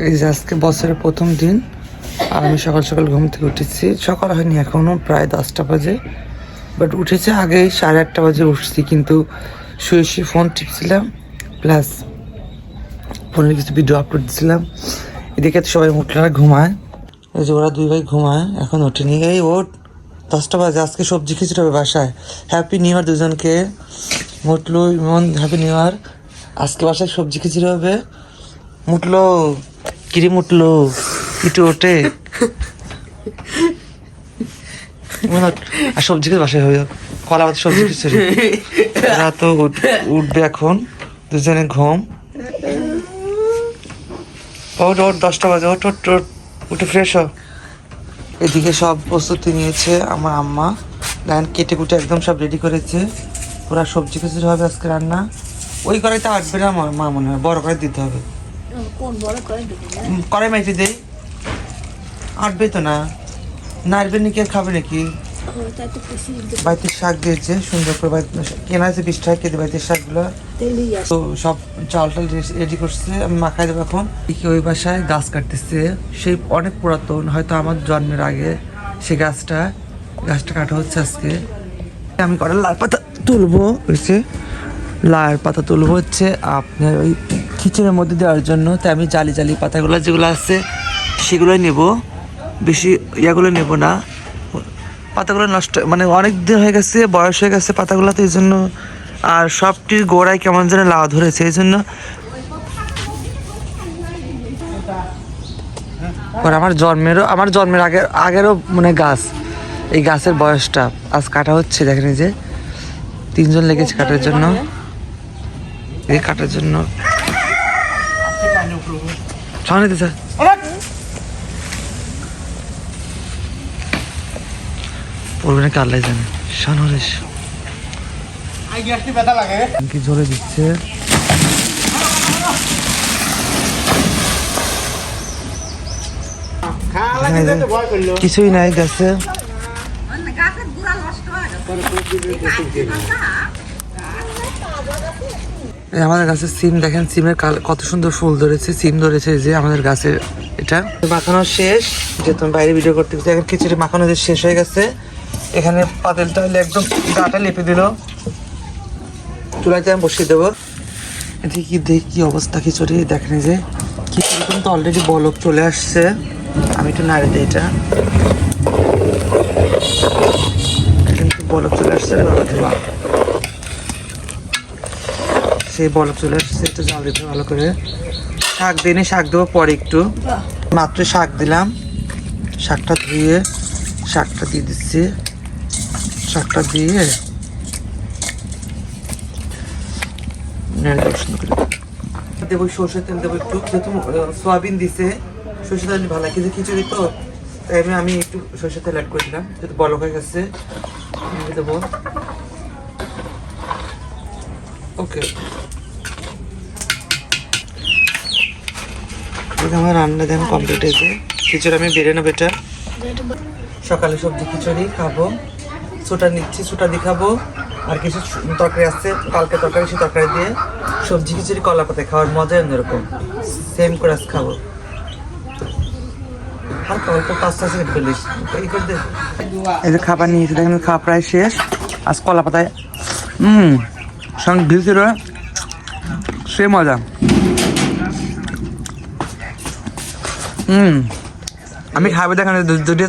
এই যে আজকে বছরের প্রথম দিন, আর আমি সকাল সকাল ঘুম থেকে উঠেছি। সকাল হয়নি এখনও প্রায় দশটা বাজে। বাট উঠেছে আগেই সাড়ে আটটা বাজে উঠছি, কিন্তু শুয়ে শুয়ে ফোন টিপছিলাম প্লাস ফোনে কিছু ভিডিও আপলোড দিছিলাম। এদিকে তো সবাই উঠলারা ঘুমায়। এই যে ওরা দুই ভাই ঘুমায়, এখন ওঠেনি। এই ওঠ, দশটা বাজে, আজকে সবজি খিচুড়ি হবে বাসায়। হ্যাপি নিউ ইয়ার দুজনকে। মুটলু ইমন হ্যাপি নিউ ইয়ার আজকে বাসায় সবজি খিচুড়ি হবে। মুটলো কিরি মুটলো একটু ওঠে। আর সবজি বাসায় হবে কলা পাতা সবজি খিচুড়ি তো উঠবে এখন, দুজনে ঘুম। ওট ওট দশটা বাজে ওট ওট ওট উঠে ফ্রেশ হ। এদিকে সব প্রস্তুতি নিয়েছে আমার আম্মা। লাইন কেটে কুটে একদম সব রেডি করেছে। পুরা সবজি খিচুড়ি হবে আজকে রান্না। ওই কড়াইতে আটবে না আমার মা মনে হয়, বড় করে দিতে হবে। কড়াই মাইতে দেই। আটবে তো না। নাড়বে নাকি আর খাবে নাকি? বাড়িতে শাক দিয়েছে সুন্দর করে বাড়িতে কেনা আছে বিশ টাকা কেটে বাড়িতে শাকগুলো। তো সব চাল টাল রেডি করছে আমি মাখাই দেবো এখন। কি ওই বাসায় গাছ কাটতেছে। সেই অনেক পুরাতন হয়তো আমার জন্মের আগে সে গাছটা গাছটা কাটা হচ্ছে আজকে। আমি কটা লাল পাতা তুলবো হচ্ছে লাল পাতা তুলবো হচ্ছে আপনার ওই খিচুড়ির মধ্যে দেওয়ার জন্য, তাই আমি জালি জালি পাতাগুলো যেগুলো আছে, সেগুলোই নেব। বেশি ইয়াগুলো নেব না। পাতাগুলো নষ্ট মানে অনেক দিন হয়ে গেছে, বয়স হয়ে গেছে পাতাগুলো তো এই জন্য আর সবটির গোড়ায় কেমন যেন লাউ ধরেছে, এই জন্য আমার জন্মেরও, আমার জন্মের আগে আগেরও মানে গাছ, এই গাছের বয়সটা আজ কাটা হচ্ছে, দেখেন যে। তিনজন লেগেছে কাটার জন্য। এই কাটার জন্য সামনে দিতে স্যার পড়বে নাকি আল্লাহ জানে কি জোরে দিচ্ছে কিছুই নাই গাছে আমাদের গাছের সিম দেখেন সিমের কত সুন্দর ফুল ধরেছে সিম ধরেছে যে আমাদের গাছের এটা। মাখানো শেষ যে তুমি বাইরে ভিডিও করতে গেছি এখন খিচুড়ি মাখানো যে শেষ হয়ে গেছে। এখানে পাতেলটা হলে একদম গাটা লেপে দিল। চুলাইতে আমি বসিয়ে দেবো। এদিকে কি দেখ কি অবস্থা খিচুড়ি? দেখেন যে খিচুড়ি কিন্তু অলরেডি বলক চলে আসছে। আমি একটু নাড়ি দিই এটা। কিন্তু বলক চলে আসছে দেওয়া সেই বলক চলে আসছে, একটু জাল দিতে ভালো করে। শাক দিনে শাক দেবো পরে একটু। মাত্র শাক দিলাম। শাকটা ধুয়ে শাকটা দিয়ে দিচ্ছি। শাকটা দিয়ে দেবো সর্ষের তেল, দেবো একটু যেহেতু সয়াবিন দিছে। সর্ষের তেল ভালো লাগে খিচুড়ি তো। তাই আমি আমি একটু সর্ষে তেল অ্যাড করে দিলাম, যেহেতু বলক হয়ে গেছে। দেবো। ওকে। আমার রান্না দেন কমপ্লিট হয়েছে। খিচুড়ি আমি বেড়ে নেব এটা। সকালে সবজি খিচুড়ি খাব। ছোটা নিচ্ছি ছোটা দিয়ে খাব। আর কিছু তরকারি আছে, কালকে তরকারি, সেই তরকারি দিয়ে সবজি খিচুড়ি, কলা পাতায় খাওয়ার মজা অন্যরকম। সেম করে আজ খাব। হালকা অল্প পাঁচটা সেকেন্ড করলিস। এই করে দে। এই যে খাবার নিয়েছি, দেখেন খাওয়া প্রায় শেষ। আজ কলা পাতায় হুম সঙ্গে ভিজছিল সে মজা। হুম আমি খাবে দেখানো যদি